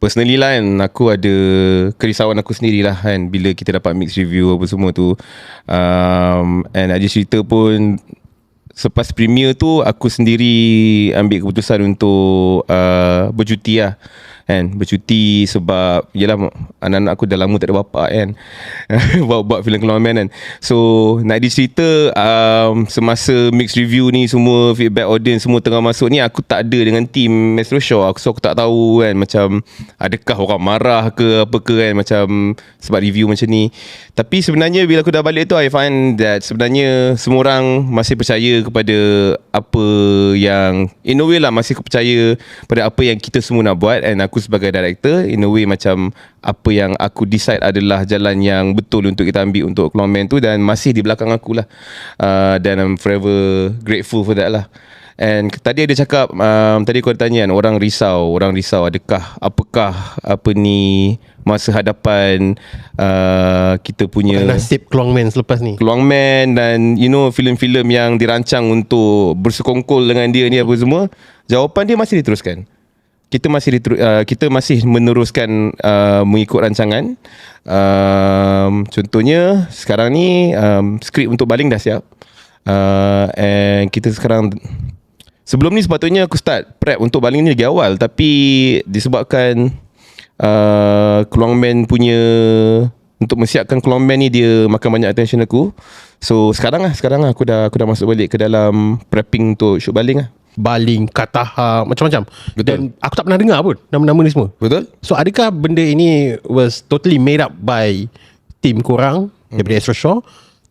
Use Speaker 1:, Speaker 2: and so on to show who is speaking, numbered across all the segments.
Speaker 1: personally lah kan aku ada kerisauan aku sendiri lah kan bila kita dapat mix review apa semua tu. Um, and Aji cerita pun selepas premier tu aku sendiri ambil keputusan untuk uh, bercuti lah kan bercuti sebab yalah anak-anak aku dah lama tak ada bapak kan. Buat buat filem Keluar kan. So nak dicerita um, semasa mix review ni semua feedback audience semua tengah masuk ni aku tak ada dengan team Metro Show aku so aku tak tahu kan macam adakah orang marah ke apa ke kan macam sebab review macam ni. Tapi sebenarnya bila aku dah balik tu I find that sebenarnya semua orang masih percaya kepada apa yang in a way lah masih percaya pada apa yang kita semua nak buat. And aku sebagai director in a way macam apa yang aku decide adalah jalan yang betul untuk kita ambil untuk Clone Man tu dan masih di belakang aku lah. Uh, dan I'm forever grateful for that lah. And tadi ada cakap um, Tadi kau tanya kan Orang risau Orang risau adakah Apakah Apa ni Masa hadapan uh, Kita punya
Speaker 2: Nasib Keluang Man selepas ni?
Speaker 1: Keluang Man Dan you know Filem-filem yang dirancang Untuk bersekongkol dengan dia ni Apa semua Jawapan dia masih diteruskan kita masih diteru- uh, kita masih meneruskan uh, mengikut rancangan. Um, contohnya sekarang ni um, skrip untuk baling dah siap. Uh, and kita sekarang sebelum ni sepatutnya aku start prep untuk baling ni lagi awal tapi disebabkan uh, Keluang Man punya untuk mensiapkan Keluang Man ni dia makan banyak attention aku. So sekarang lah sekarang lah aku dah aku dah masuk balik ke dalam prepping untuk shoot baling lah.
Speaker 2: Baling Kataha Macam-macam
Speaker 1: Betul.
Speaker 2: Dan aku tak pernah dengar pun Nama-nama ni semua
Speaker 1: Betul?
Speaker 2: So adakah benda ini Was totally made up by Team korang hmm. Daripada Astro Shaw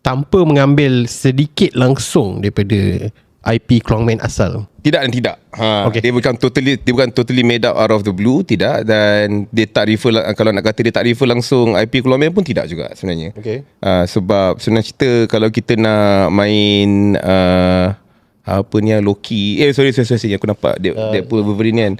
Speaker 2: Tanpa mengambil Sedikit langsung Daripada IP Klongman asal
Speaker 1: Tidak dan tidak. Ha, Okay. Dia bukan totally dia bukan totally made up out of the blue, tidak dan dia tak refer la- kalau nak kata dia tak refer langsung IP Keluar Man pun tidak juga sebenarnya.
Speaker 2: Okay.
Speaker 1: Uh, sebab sebenarnya cerita kalau kita nak main uh, apa ni ah, Loki. Eh sorry sorry, sorry aku nampak dia uh, Deadpool Wolverine kan.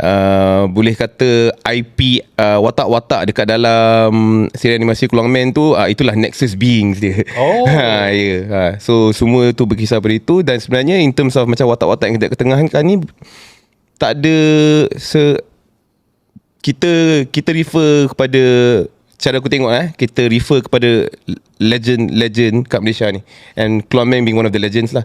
Speaker 1: Uh, boleh kata IP uh, watak-watak dekat dalam seri animasi Keluang Man tu uh, itulah Nexus Beings dia.
Speaker 2: Oh.
Speaker 1: ha, ya. Yeah. ha. so semua tu berkisar pada itu. Dan sebenarnya in terms of macam watak-watak yang kita ketengahkan ni tak ada se kita kita refer kepada cara aku tengok eh kita refer kepada legend legend kat Malaysia ni. And Keluar Man being one of the legends lah